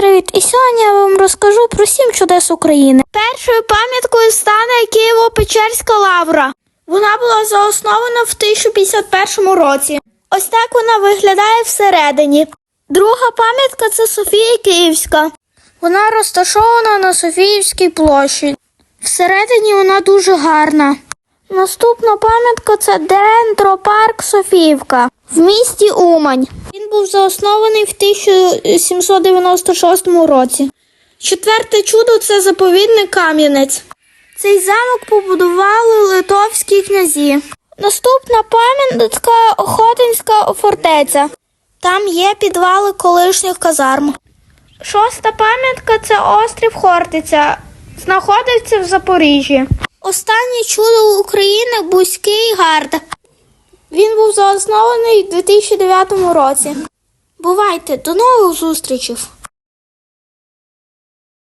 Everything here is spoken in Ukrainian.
привіт! І сьогодні я вам розкажу про сім чудес України. Першою пам'яткою стане Києво-Печерська лавра. Вона була заоснована в 1051 році. Ось так вона виглядає всередині. Друга пам'ятка це Софія Київська. Вона розташована на Софіївській площі. Всередині вона дуже гарна. Наступна пам'ятка це Дендропарк Софіївка в місті Умань. Був заоснований в 1796 році. Четверте чудо це заповідник Кам'янець. Цей замок побудували литовські князі. Наступна пам'ятка Охотинська фортеця. Там є підвали колишніх казарм. Шоста пам'ятка це острів Хортиця. Знаходиться в Запоріжжі. Останнє чудо України Бузький гард. Він був заоснований у 2009 році. Бувайте, до нових зустрічей!